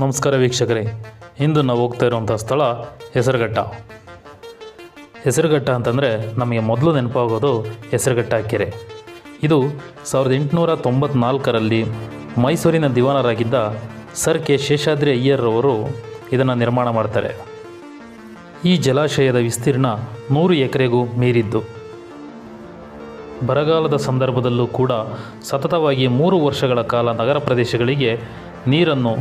ನಮಸ್ಕಾರ ವೀಕ್ಷಕರೇ. ಇಂದು ನಾವು ಹೋಗ್ತಾ ಇರುವಂಥ ಸ್ಥಳ ಹೆಸರುಘಟ್ಟ. ಹೆಸರುಘಟ್ಟ ಅಂತಂದರೆ ನಮಗೆ ಮೊದಲು ನೆನಪಾಗೋದು ಹೆಸರುಘಟ್ಟ ಕೆರೆ. ಇದು ಸಾವಿರದ ಎಂಟುನೂರ ತೊಂಬತ್ನಾಲ್ಕರಲ್ಲಿ ಮೈಸೂರಿನ ದಿವಾನರಾಗಿದ್ದ ಸರ್ ಕೆ ಶೇಷಾದ್ರಿ ಅಯ್ಯರ್ರವರು ಇದನ್ನು ನಿರ್ಮಾಣ ಮಾಡ್ತಾರೆ. ಈ ಜಲಾಶಯದ ವಿಸ್ತೀರ್ಣ ನೂರು ಎಕರೆಗೂ ಮೀರಿದ್ದು. ಬರಗಾಲದ ಸಂದರ್ಭದಲ್ಲೂ ಕೂಡ ಸತತವಾಗಿ ಮೂರು ವರ್ಷಗಳ ಕಾಲ ನಗರ ಪ್ರದೇಶಗಳಿಗೆ ನೀರನ್ನು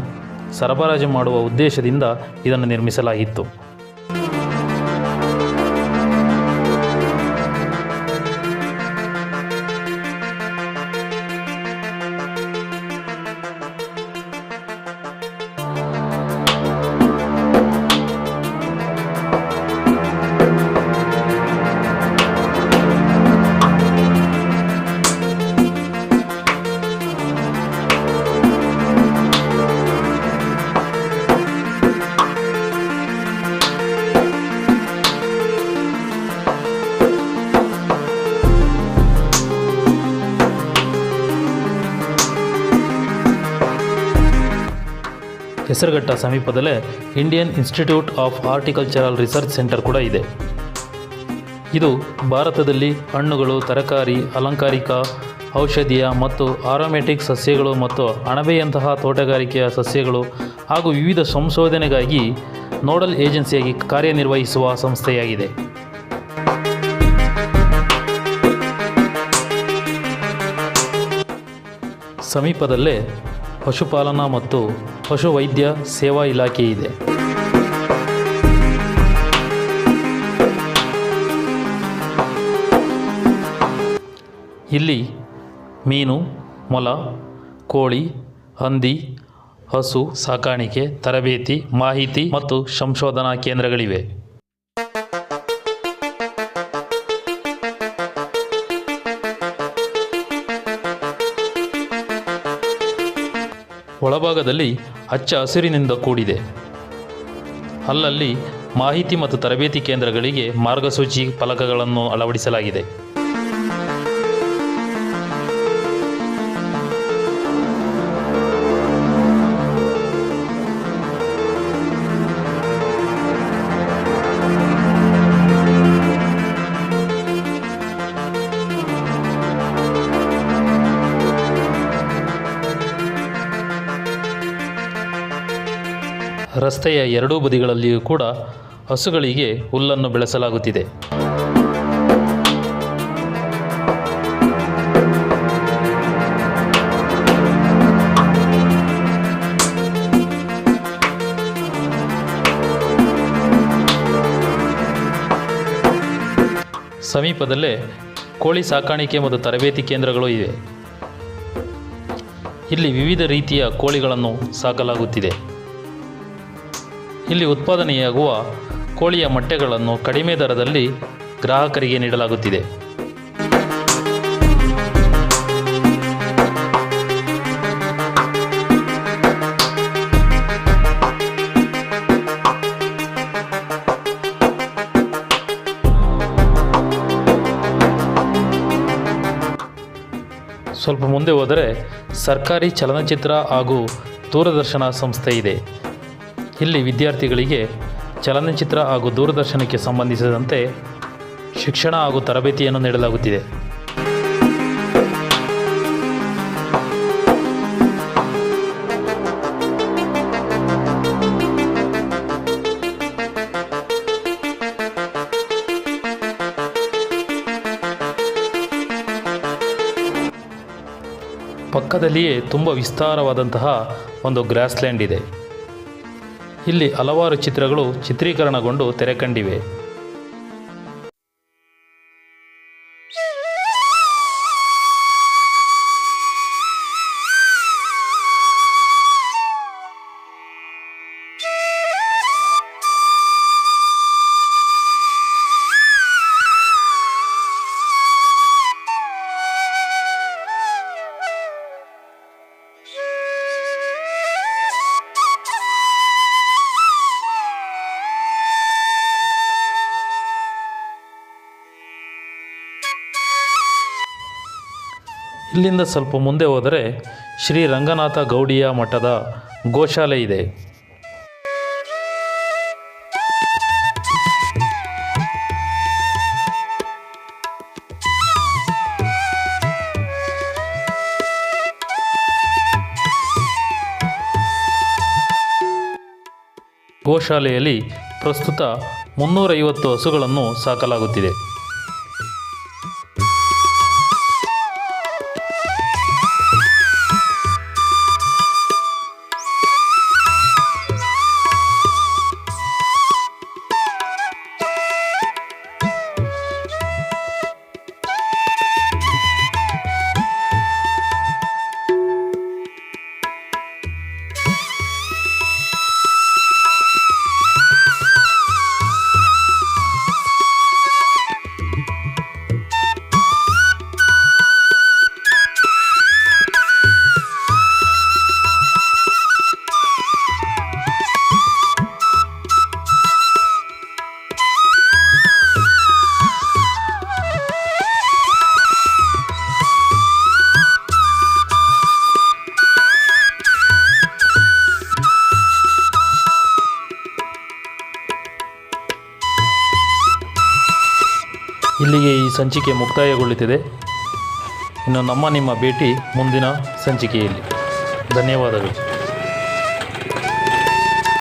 ಸರಬರಾಜು ಮಾಡುವ ಉದ್ದೇಶದಿಂದ ಇದನ್ನು ನಿರ್ಮಿಸಲಾಗಿತ್ತು. ಹೆಸರುಘಟ್ಟ ಸಮೀಪದಲ್ಲೇ Indian institute of horticultural research centre ಕೂಡ ಇದೆ. ಇದು ಭಾರತದಲ್ಲಿ ಹಣ್ಣುಗಳು, ತರಕಾರಿ, ಅಲಂಕಾರಿಕ, ಔಷಧೀಯ ಮತ್ತು ಆರೋಮ್ಯಾಟಿಕ್ ಸಸ್ಯಗಳು ಮತ್ತು ಅಣಬೆಯಂತಹ ತೋಟಗಾರಿಕೆಯ ಸಸ್ಯಗಳು ಹಾಗೂ ವಿವಿಧ ಸಂಶೋಧನೆಗಾಗಿ ನೋಡಲ್ ಏಜೆನ್ಸಿಯಾಗಿ ಕಾರ್ಯನಿರ್ವಹಿಸುವ ಸಂಸ್ಥೆಯಾಗಿದೆ. ಸಮೀಪದಲ್ಲೇ ಪಶುಪಾಲನಾ ಮತ್ತು ಪಶುವೈದ್ಯ ಸೇವಾ ಇಲಾಖೆ ಇದೆ. ಇಲ್ಲಿ ಮೀನು, ಮೊಲ, ಕೋಳಿ, ಹಂದಿ, ಹಸು, ಸಾಕಾಣಿಕೆ, ತರಬೇತಿ, ಮಾಹಿತಿ ಮತ್ತು ಸಂಶೋಧನಾ ಕೇಂದ್ರಗಳಿವೆ. ಒಳಭಾಗದಲ್ಲಿ ಹಚ್ಚ ಹಸಿರಿನಿಂದ ಕೂಡಿದೆ. ಅಲ್ಲಲ್ಲಿ ಮಾಹಿತಿ ಮತ್ತು ತರಬೇತಿ ಕೇಂದ್ರಗಳಿಗೆ ಮಾರ್ಗಸೂಚಿ ಫಲಕಗಳನ್ನು ಅಳವಡಿಸಲಾಗಿದೆ. ರಸ್ತೆಯ ಎರಡೂ ಬದಿಗಳಲ್ಲಿಯೂ ಕೂಡ ಹಸುಗಳಿಗೆ ಹುಲ್ಲನ್ನು ಬೆಳೆಸಲಾಗುತ್ತಿದೆ. ಸಮೀಪದಲ್ಲೇ ಕೋಳಿ ಸಾಕಾಣಿಕೆ ಮತ್ತು ತರಬೇತಿ ಕೇಂದ್ರಗಳು ಇವೆ. ಇಲ್ಲಿ ವಿವಿಧ ರೀತಿಯ ಕೋಳಿಗಳನ್ನು ಸಾಕಲಾಗುತ್ತಿದೆ. ಇಲ್ಲಿ ಉತ್ಪಾದನೆಯಾಗುವ ಕೋಳಿಯ ಮೊಟ್ಟೆಗಳನ್ನು ಕಡಿಮೆ ದರದಲ್ಲಿ ಗ್ರಾಹಕರಿಗೆ ನೀಡಲಾಗುತ್ತಿದೆ. ಸ್ವಲ್ಪ ಮುಂದೆ ಹೋದರೆ ಸರ್ಕಾರಿ ಚಲನಚಿತ್ರ ಹಾಗೂ ದೂರದರ್ಶನ ಸಂಸ್ಥೆ ಇದೆ. ಇಲ್ಲಿ ವಿದ್ಯಾರ್ಥಿಗಳಿಗೆ ಚಲನಚಿತ್ರ ಹಾಗೂ ದೂರದರ್ಶನಕ್ಕೆ ಸಂಬಂಧಿಸಿದಂತೆ ಶಿಕ್ಷಣ ಹಾಗೂ ತರಬೇತಿಯನ್ನು ನೀಡಲಾಗುತ್ತಿದೆ. ಪಕ್ಕದಲ್ಲಿಯೇ ತುಂಬ ವಿಸ್ತಾರವಾದಂತಹ ಒಂದು ಗ್ರಾಸ್ಲ್ಯಾಂಡ್ ಇದೆ. ಇಲ್ಲಿ ಹಲವಾರು ಚಿತ್ರಗಳು ಚಿತ್ರೀಕರಣಗೊಂಡು ತೆರೆ ಕಂಡಿವೆ ಇಲ್ಲಿಂದ ಸ್ವಲ್ಪ ಮುಂದೆ ಹೋದರೆ ಶ್ರೀ ರಂಗನಾಥ ಗೌಡಿಯ ಮಠದ ಗೋಶಾಲೆ ಇದೆ. ಗೋಶಾಲೆಯಲ್ಲಿ ಪ್ರಸ್ತುತ ಮುನ್ನೂರೈವತ್ತು ಹಸುಗಳನ್ನು ಸಾಕಲಾಗುತ್ತಿದೆ. ಇಲ್ಲಿಗೆ ಈ ಸಂಚಿಕೆ ಮುಕ್ತಾಯಗೊಳ್ಳುತ್ತಿದೆ. ಇನ್ನು ನಮ್ಮ ನಿಮ್ಮ ಭೇಟಿ ಮುಂದಿನ ಸಂಚಿಕೆಯಲ್ಲಿ. ಧನ್ಯವಾದಗಳು.